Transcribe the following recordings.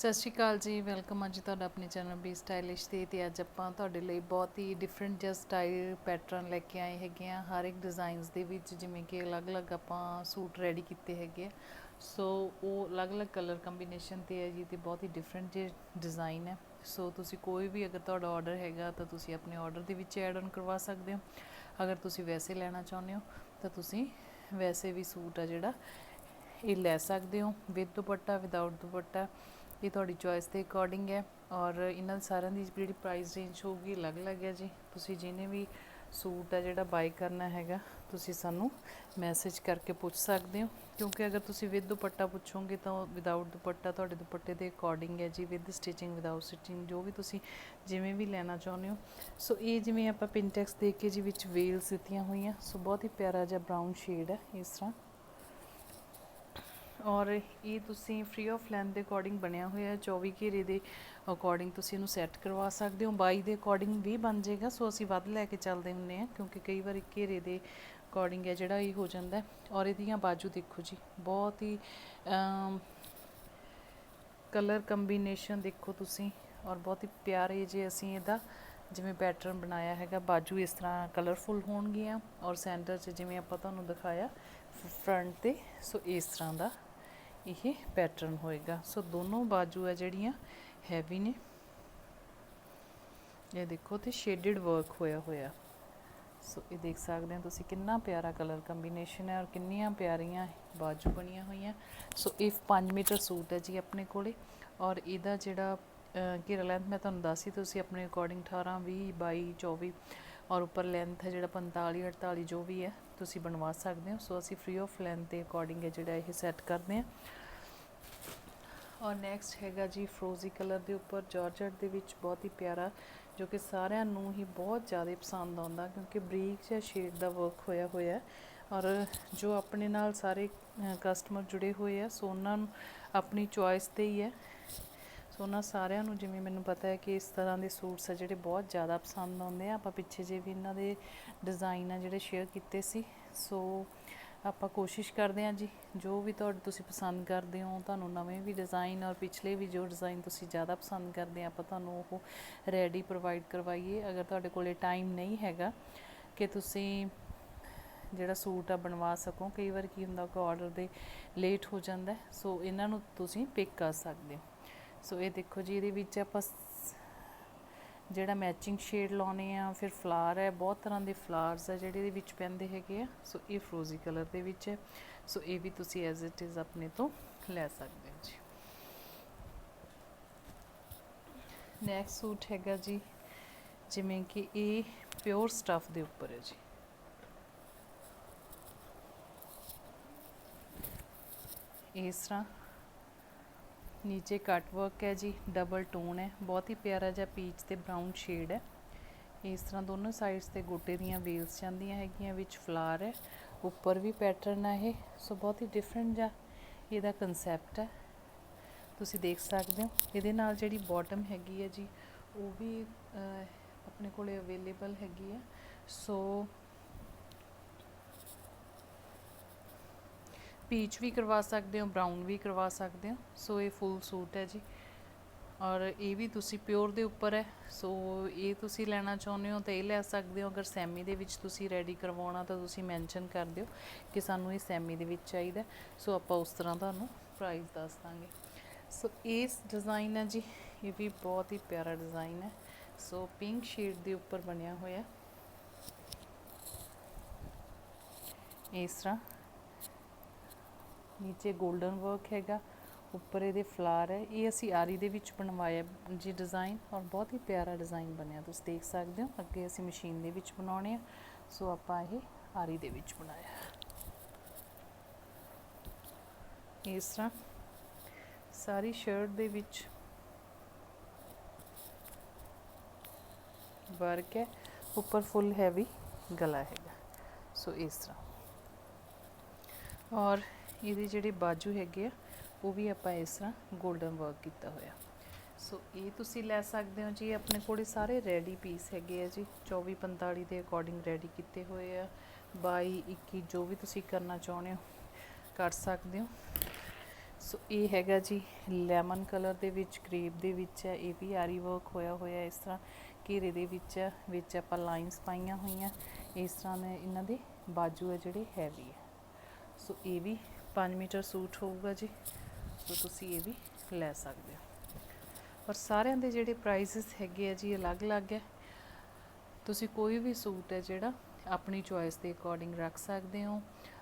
ਸਤਿ ਸ਼੍ਰੀ ਅਕਾਲ ਜੀ, ਵੈਲਕਮ ਅੱਜ ਤੁਹਾਡਾ ਆਪਣੇ ਚੈਨਲ ਬੀ ਸਟਾਈਲਿਸ਼ ਤੇ ਤੇ ਅੱਜ ਆਪਾਂ ਤੁਹਾਡੇ ਲਈ ਬਹੁਤ ਹੀ ਡਿਫਰੈਂਟ ਜਿਹਾ ਸਟਾਈਲ ਪੈਟਰਨ ਲੈ ਕੇ ਆਏ ਹੈਗੇ ਆ ਹਰ ਇੱਕ ਡਿਜ਼ਾਈਨਸ ਦੇ ਵਿੱਚ, ਜਿਵੇਂ ਕਿ ਅਲੱਗ-ਅਲੱਗ ਆਪਾਂ ਸੂਟ ਰੈਡੀ ਕੀਤੇ ਹੈਗੇ ਆ। ਸੋ ਉਹ ਅਲੱਗ-ਅਲੱਗ ਕਲਰ ਕੰਬੀਨੇਸ਼ਨ ਤੇ ਹੈ ਜੀ, ਤੇ ਬਹੁਤ ਹੀ ਡਿਫਰੈਂਟ ਜਿਹੇ ਡਿਜ਼ਾਈਨ ਹੈ। ਸੋ ਤੁਸੀਂ ਕੋਈ ਵੀ ਅਗਰ ਤੁਹਾਡਾ ਆਰਡਰ ਹੈਗਾ, ਤਾਂ ਤੁਸੀਂ ਆਪਣੇ ਆਰਡਰ ਦੇ ਵਿੱਚ ਐਡ ਆਨ ਕਰਵਾ ਸਕਦੇ ਹੋ। ਅਗਰ ਤੁਸੀਂ ਵੈਸੇ ਲੈਣਾ ਚਾਹੁੰਦੇ ਹੋ, ਤਾਂ ਤੁਸੀਂ ਵੈਸੇ ਵੀ ਸੂਟ ਆ ਜਿਹੜਾ ਇਹ ਲੈ ਸਕਦੇ ਹੋ ਵਿਦ ਦੁਪੱਟਾ ਵਿਦਆਊਟ ਦੁਪੱਟਾ। ਇਹ ਤੁਹਾਡੀ ਚੋਇਸ ਦੇ ਅਕੋਰਡਿੰਗ ਹੈ ਔਰ ਇਹਨਾਂ ਸਾਰਿਆਂ ਦੀ ਜਿਹੜੀ ਪ੍ਰਾਈਸ ਰੇਂਜ ਹੋਊਗੀ ਅਲੱਗ-ਅਲੱਗ ਹੈ ਜੀ। ਤੁਸੀਂ ਜਿਹਨੇ ਵੀ ਸੂਟ ਹੈ ਜਿਹੜਾ ਬਾਈ ਕਰਨਾ ਹੈਗਾ, ਤੁਸੀਂ ਸਾਨੂੰ ਮੈਸੇਜ ਕਰਕੇ ਪੁੱਛ ਸਕਦੇ ਹੋ। ਕਿਉਂਕਿ ਅਗਰ ਤੁਸੀਂ ਵਿਦ ਦੁਪੱਟਾ ਪੁੱਛੋਗੇ ਤਾਂ ਵਿਦਆਊਟ ਦੁਪੱਟਾ ਤੁਹਾਡੇ ਦੁਪੱਟੇ ਦੇ ਅਕੋਰਡਿੰਗ ਹੈ ਜੀ ਵਿਦ ਸਟਿਚਿੰਗ ਵਿਦਆਊਟ ਸਟਿਚਿੰਗ ਜੋ ਵੀ ਤੁਸੀਂ ਜਿਵੇਂ ਵੀ ਲੈਣਾ ਚਾਹੁੰਦੇ ਹੋ। ਸੋ ਇਹ ਜਿਵੇਂ ਆਪਾਂ ਪਿੰਟੈਕਸ ਦੇ ਕੇ ਜੀ ਵਿੱਚ ਵੇਲਸ ਦਿੱਤੀਆਂ ਹੋਈਆਂ। ਸੋ ਬਹੁਤ ਹੀ ਪਿਆਰਾ ਜਿਹਾ ਬਰਾਊਨ ਸ਼ੇਡ ਹੈ ਇਸ ਤਰ੍ਹਾਂ। ਔਰ ਇਹ ਤੁਸੀਂ ਫ੍ਰੀ ਆਫ ਲੈਂਥ ਦੇ ਅਕੋਰਡਿੰਗ ਬਣਿਆ ਹੋਇਆ ਹੈ। 24 ਘੇਰੇ ਦੇ ਅਕੋਰਡਿੰਗ ਤੁਸੀਂ ਇਹਨੂੰ ਸੈੱਟ ਕਰਵਾ ਸਕਦੇ ਹੋ। 22 ਦੇ ਅਕੋਰਡਿੰਗ ਵੀ ਬਣ ਜਾਏਗਾ। ਸੋ ਅਸੀਂ ਵੱਧ ਲੈ ਕੇ ਚੱਲਦੇ ਹੁੰਦੇ ਆ ਕਿਉਂਕਿ ਕਈ ਵਾਰ ਘੇਰੇ ਦੇ ਅਕੋਰਡਿੰਗ ਹੈ ਜਿਹੜਾ ਇਹ ਹੋ ਜਾਂਦਾ ਔਰ ਇਹਦੀਆਂ ਬਾਜੂ ਦੇਖੋ ਜੀ, ਬਹੁਤ ਹੀ ਕਲਰ ਕੰਬੀਨੇਸ਼ਨ ਦੇਖੋ ਤੁਸੀਂ। ਔਰ ਬਹੁਤ ਹੀ ਪਿਆਰੇ ਜੇ ਅਸੀਂ ਇਹਦਾ ਜਿਵੇਂ ਪੈਟਰਨ ਬਣਾਇਆ ਹੈਗਾ, ਬਾਜੂ ਇਸ ਤਰ੍ਹਾਂ ਕਲਰਫੁਲ ਹੋਣਗੀਆਂ। ਔਰ ਸੈਂਟਰ 'ਚ ਜਿਵੇਂ ਆਪਾਂ ਤੁਹਾਨੂੰ ਦਿਖਾਇਆ ਫਰੰਟ ਤੇ, ਸੋ ਇਸ ਤਰ੍ਹਾਂ ਦਾ ਇਹ ਪੈਟਰਨ ਹੋਏਗਾ। ਸੋ ਦੋਨੋਂ ਬਾਜੂ ਹੈ ਜਿਹੜੀਆਂ ਹੈਵੀ ਨੇ। ਇਹ ਦੇਖੋ, ਤੇ ਸ਼ੇਡਡ ਵਰਕ ਹੋਇਆ ਹੋਇਆ। ਸੋ ਇਹ ਦੇਖ ਸਕਦੇ ਹੋ ਤੁਸੀਂ ਕਿੰਨਾ ਪਿਆਰਾ ਕਲਰ ਕੰਬੀਨੇਸ਼ਨ ਹੈ ਔਰ ਕਿੰਨੀਆਂ ਪਿਆਰੀਆਂ ਬਾਜੂ ਬਣੀਆਂ ਹੋਈਆਂ। ਸੋ ਇਹ 5 ਮੀਟਰ ਸੂਟ ਹੈ ਜੀ ਆਪਣੇ ਕੋਲੇ। ਔਰ ਇਹਦਾ ਜਿਹੜਾ ਘੇਰਾ ਲੈਂਥ ਮੈਂ ਤੁਹਾਨੂੰ ਦੱਸੀ ਤੁਸੀਂ ਆਪਣੇ ਅਕੋਰਡਿੰਗ 18 20 22 24 ਔਰ ਉੱਪਰ ਲੈਂਥ ਹੈ ਜਿਹੜਾ 45 48 ਜੋ ਵੀ ਹੈ। ਤੁਸੀਂ ਬਣਵਾ ਸਕਦੇ ਹੋ। ਸੋ ਅਸੀਂ ਫ੍ਰੀ ਆਫ ਲੈਂਥ ਦੇ ਅਕੋਰਡਿੰਗ ਹੈ ਜਿਹੜਾ ਇਹ ਸੈੱਟ ਕਰਦੇ ਹਾਂ। ਔਰ ਨੈਕਸਟ ਹੈਗਾ ਜੀ ਫਰੋਜ਼ੀ ਕਲਰ ਦੇ ਉੱਪਰ। ਜਾਰਜਟ ਦੇ ਵਿੱਚ ਬਹੁਤ ਹੀ ਪਿਆਰਾ, ਜੋ ਕਿ ਸਾਰਿਆਂ ਨੂੰ ਹੀ ਬਹੁਤ ਜ਼ਿਆਦਾ ਪਸੰਦ ਆਉਂਦਾ, ਕਿਉਂਕਿ ਬਰੀਕ ਜਿਹਾ ਸ਼ੇਡ ਦਾ ਵਰਕ ਹੋਇਆ ਹੋਇਆ ਹੈ। ਔਰ ਜੋ ਆਪਣੇ ਨਾਲ ਸਾਰੇ ਕਸਟਮਰ ਜੁੜੇ ਹੋਏ ਆ ਸੋ ਉਹਨਾਂ ਨੂੰ ਆਪਣੀ ਚੁਆਇਸ ਤੇ ਹੀ ਹੈ। ਸੋ ਉਹਨਾਂ ਸਾਰਿਆਂ ਨੂੰ ਜਿਵੇਂ ਮੈਨੂੰ ਪਤਾ ਹੈ ਕਿ ਇਸ ਤਰ੍ਹਾਂ ਦੇ ਸੂਟਸ ਆ ਜਿਹੜੇ ਬਹੁਤ ਜ਼ਿਆਦਾ ਪਸੰਦ ਆਉਂਦੇ ਆ। ਆਪਾਂ ਪਿੱਛੇ ਜੇ ਵੀ ਇਹਨਾਂ ਦੇ ਡਿਜ਼ਾਈਨ ਆ ਜਿਹੜੇ ਸ਼ੇਅਰ ਕੀਤੇ ਸੀ। ਸੋ ਆਪਾਂ ਕੋਸ਼ਿਸ਼ ਕਰਦੇ ਹਾਂ ਜੀ, ਜੋ ਵੀ ਤੁਹਾਡੇ ਤੁਸੀਂ ਪਸੰਦ ਕਰਦੇ ਹੋ, ਤੁਹਾਨੂੰ ਨਵੇਂ ਵੀ ਡਿਜ਼ਾਈਨ ਔਰ ਪਿਛਲੇ ਵੀ ਜੋ ਡਿਜ਼ਾਈਨ ਤੁਸੀਂ ਜ਼ਿਆਦਾ ਪਸੰਦ ਕਰਦੇ ਆ, ਆਪਾਂ ਤੁਹਾਨੂੰ ਉਹ ਰੈਡੀ ਪ੍ਰੋਵਾਈਡ ਕਰਵਾਈਏ। ਅਗਰ ਤੁਹਾਡੇ ਕੋਲੇ ਟਾਈਮ ਨਹੀਂ ਹੈਗਾ ਕਿ ਤੁਸੀਂ ਜਿਹੜਾ ਸੂਟ ਆ ਬਣਵਾ ਸਕੋ, ਕਈ ਵਾਰ ਕੀ ਹੁੰਦਾ ਕਿ ਆਰਡਰ ਦੇ ਲੇਟ ਹੋ ਜਾਂਦਾ ਸੋ ਇਹਨਾਂ ਨੂੰ ਤੁਸੀਂ ਪਿਕ ਕਰ ਸਕਦੇ ਹੋ। ਸੋ ਇਹ ਦੇਖੋ ਜੀ, ਇਹਦੇ ਵਿੱਚ ਆਪਾਂ ਜਿਹੜਾ ਮੈਚਿੰਗ ਸ਼ੇਡ ਲਾਉਨੇ ਆ, ਫਿਰ ਫਲਾਰ ਹੈ, ਬਹੁਤ ਤਰ੍ਹਾਂ ਦੇ ਫਲਾਰਸ ਆ ਜਿਹੜੇ ਇਹਦੇ ਵਿੱਚ ਪੈਂਦੇ ਹੈਗੇ ਆ। ਸੋ ਇਹ ਫਰੋਜ਼ੀ ਕਲਰ ਦੇ ਵਿੱਚ ਹੈ। ਸੋ ਇਹ ਵੀ ਤੁਸੀਂ ਐਜ਼ ਇਟ ਇਜ਼ ਆਪਣੇ ਤੋਂ ਲੈ ਸਕਦੇ ਹੋ ਜੀ। ਨੈਕਸਟ ਸੂਟ ਹੈਗਾ ਜੀ, ਜਿਵੇਂ ਕਿ ਇਹ ਪਿਓਰ ਸਟਫ ਦੇ ਉੱਪਰ ਹੈ ਜੀ। ਇਸ ਤਰ੍ਹਾਂ ਨੀਚੇ ਕੱਟ ਵਰਕ ਹੈ ਜੀ ਡਬਲ ਟੋਨ ਹੈ, ਬਹੁਤ ਹੀ ਪਿਆਰਾ ਜਿਹਾ ਪੀਚ ਤੇ ਬਰਾਊਨ ਸ਼ੇਡ ਹੈ। ਇਸ ਤਰ੍ਹਾਂ ਦੋਨੋਂ ਸਾਈਡਸ ਤੇ ਗੋਟੇ ਦੀਆਂ ਵੇਲਸ ਜਾਂਦੀਆਂ ਹੈਗੀਆਂ, ਵਿੱਚ ਫਲਾਰ ਹੈ, ਉੱਪਰ ਵੀ ਪੈਟਰਨ ਹੈ ਇਹ ਸੋ ਬਹੁਤ ਹੀ ਡਿਫਰੈਂਟ ਜਿਹਾ ਇਹਦਾ ਕਨਸੈਪਟ ਹੈ। ਤੁਸੀਂ ਦੇਖ ਸਕਦੇ ਹੋ, ਇਹਦੇ ਨਾਲ ਜਿਹੜੀ ਬਾਟਮ ਹੈਗੀ ਹੈ ਜੀ, ਉਹ ਵੀ ਆਪਣੇ ਕੋਲੇ ਅਵੇਲੇਬਲ ਹੈਗੀ ਹੈ। ਸੋ ਪੀਚ ਵੀ ਕਰਵਾ ਸਕਦੇ ਹੋ, ਬਰਾਊਨ ਵੀ ਕਰਵਾ ਸਕਦੇ ਹੋ, ਸੋ ਇਹ ਫੁੱਲ ਸੂਟ ਹੈ ਜੀ। ਔਰ ਇਹ ਵੀ ਤੁਸੀਂ ਪਿਓਰ ਦੇ ਉੱਪਰ ਹੈ, ਸੋ ਇਹ ਤੁਸੀਂ ਲੈਣਾ ਚਾਹੁੰਦੇ ਹੋ ਤਾਂ ਇਹ ਲੈ ਸਕਦੇ ਹੋ। ਅਗਰ ਸੈਮੀ ਦੇ ਵਿੱਚ ਤੁਸੀਂ ਰੈਡੀ ਕਰਵਾਉਣਾ ਤਾਂ ਤੁਸੀਂ ਮੈਂਸ਼ਨ ਕਰ ਦਿਓ ਕਿ ਸਾਨੂੰ ਇਹ ਸੈਮੀ ਦੇ ਵਿੱਚ ਚਾਹੀਦਾ ਸੋ ਆਪਾਂ ਉਸ ਤਰ੍ਹਾਂ ਤੁਹਾਨੂੰ ਪ੍ਰਾਈਸ ਦੱਸ ਦਾਂਗੇ। ਸੋ ਇਸ ਡਿਜ਼ਾਈਨ ਹੈ ਜੀ, ਇਹ ਵੀ ਬਹੁਤ ਹੀ ਪਿਆਰਾ ਡਿਜ਼ਾਈਨ ਹੈ। ਸੋ ਪਿੰਕ ਸ਼ੇਡ ਦੇ ਉੱਪਰ ਬਣਿਆ ਹੋਇਆ। ਇਸ ਤਰ੍ਹਾਂ ਨੀਚੇ 골ਡਨ ਵਰਕ ਹੈਗਾ, ਉੱਪਰ ਇਹਦੇ ਫਲਾਰ ਹੈ। ਇਹ ਅਸੀਂ ਆਰੀ ਦੇ ਵਿੱਚ ਬਣਵਾਇਆ ਜੀ ਡਿਜ਼ਾਈਨ ਔਰ ਬਹੁਤ ਹੀ ਪਿਆਰਾ ਡਿਜ਼ਾਈਨ ਬਣਿਆ। ਤੁਸੀਂ ਦੇਖ ਸਕਦੇ ਹੋ, ਅੱਗੇ ਅਸੀਂ ਮਸ਼ੀਨ ਦੇ ਵਿੱਚ ਬਣਾਉਣੇ ਆ। ਸੋ ਆਪਾਂ ਇਹ ਆਰੀ ਦੇ ਵਿੱਚ ਬਣਾਇਆ। ਇਸ ਤਰ੍ਹਾਂ ਸਾਰੀ ਸ਼ਰਟ ਦੇ ਵਿੱਚ ਵਰਕ ਹੈ। ਉੱਪਰ ਫੁੱਲ ਹੈਵੀ ਗਲਾ ਹੈਗਾ। ਸੋ ਇਸ ਤਰ੍ਹਾਂ। ਔਰ ਇਹਦੇ ਜਿਹੜੇ ਬਾਜੂ ਹੈਗੇ ਆ ਉਹ ਵੀ ਆਪਾਂ ਇਸ ਤਰ੍ਹਾਂ 골ਡਨ ਵਰਕ ਕੀਤਾ ਹੋਇਆ। ਸੋ ਇਹ ਤੁਸੀਂ ਲੈ ਸਕਦੇ ਹੋ ਜੀ ਆਪਣੇ ਕੋਲੇ ਸਾਰੇ ਰੈਡੀ ਪੀਸ ਹੈਗੇ ਆ ਜੀ। 24 45 ਦੇ ਅਕੋਰਡਿੰਗ ਰੈਡੀ ਕੀਤੇ ਹੋਏ ਆ। 22 21 ਜੋ ਵੀ ਤੁਸੀਂ ਕਰਨਾ ਚਾਹੁੰਦੇ ਹੋ ਕਰ ਸਕਦੇ ਹੋ। ਸੋ ਇਹ ਹੈਗਾ ਜੀ ਲੈਮਨ ਕਲਰ ਦੇ ਵਿੱਚ ਕਰੀਬ ਦੇ ਵਿੱਚ ਹੈ ਇਹ ਵੀ ਆਰੀ ਵਰਕ ਹੋਇਆ ਹੋਇਆ ਇਸ ਤਰ੍ਹਾਂ। ਘੇਰੇ ਦੇ ਵਿੱਚ ਹੈ, ਵਿੱਚ ਆਪਾਂ ਲਾਈਨਸ ਪਾਈਆਂ ਹੋਈਆਂ। ਇਸ ਤਰ੍ਹਾਂ ਦੇ ਇਹਨਾਂ ਦੇ ਬਾਜੂ ਹੈ ਜਿਹੜੇ ਹੈਵੀ ਹੈ ਸੋ ਇਹ ਵੀ 5 ਮੀਟਰ ਸੂਟ ਹੋਊਗਾ ਜੀ ਸੋ ਤੁਸੀਂ ਇਹ ਵੀ ਲੈ ਸਕਦੇ ਹੋ। ਔਰ ਸਾਰਿਆਂ ਦੇ ਜਿਹੜੇ ਪ੍ਰਾਈਸਸ ਹੈਗੇ ਆ ਜੀ ਅਲੱਗ-ਅਲੱਗ ਹੈ। ਤੁਸੀਂ ਕੋਈ ਵੀ ਸੂਟ ਹੈ ਜਿਹੜਾ, ਆਪਣੀ ਚੋਇਸ ਦੇ ਅਕੋਰਡਿੰਗ ਰੱਖ ਸਕਦੇ ਹੋ।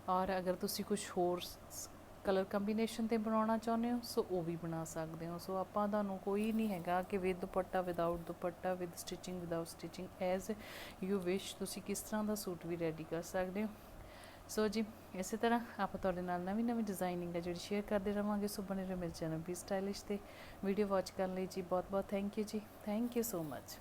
ਔਰ ਅਗਰ ਤੁਸੀਂ ਕੁਝ ਹੋਰ ਕਲਰ ਕੰਬੀਨੇਸ਼ਨ ਤੇ ਬਣਾਉਣਾ ਚਾਹੁੰਦੇ ਹੋ, ਸੋ ਉਹ ਵੀ ਬਣਾ ਸਕਦੇ ਹੋ। ਸੋ ਆਪਾਂ ਤੁਹਾਨੂੰ ਕੋਈ ਨਹੀਂ ਹੈਗਾ ਕਿ with dupatta without dupatta with stitching without stitching as you wish ਤੁਸੀਂ ਕਿਸ ਤਰ੍ਹਾਂ ਦਾ ਸੂਟ ਵੀ ਰੈਡੀ ਕਰ ਸਕਦੇ ਹੋ। ਸੋ ਜੀ ਇਸੇ ਤਰ੍ਹਾਂ ਆਪਾਂ ਤੁਹਾਡੇ ਨਾਲ ਨਵੀਂ ਨਵੀਂ ਡਿਜ਼ਾਈਨਿੰਗ ਹੈ ਜਿਹੜੀ ਸ਼ੇਅਰ ਕਰਦੇ ਰਵਾਂਗੇ, ਸੋ ਬਣੇ ਰਹੋ ਮੇਰੇ ਚੈਨਲ ਵੀ ਸਟਾਈਲਿਸ਼ ਤੇ। ਵੀਡੀਓ ਵਾਚ ਕਰਨ ਲਈ ਜੀ ਬਹੁਤ ਬਹੁਤ ਥੈਂਕ ਯੂ ਜੀ। Thank you so much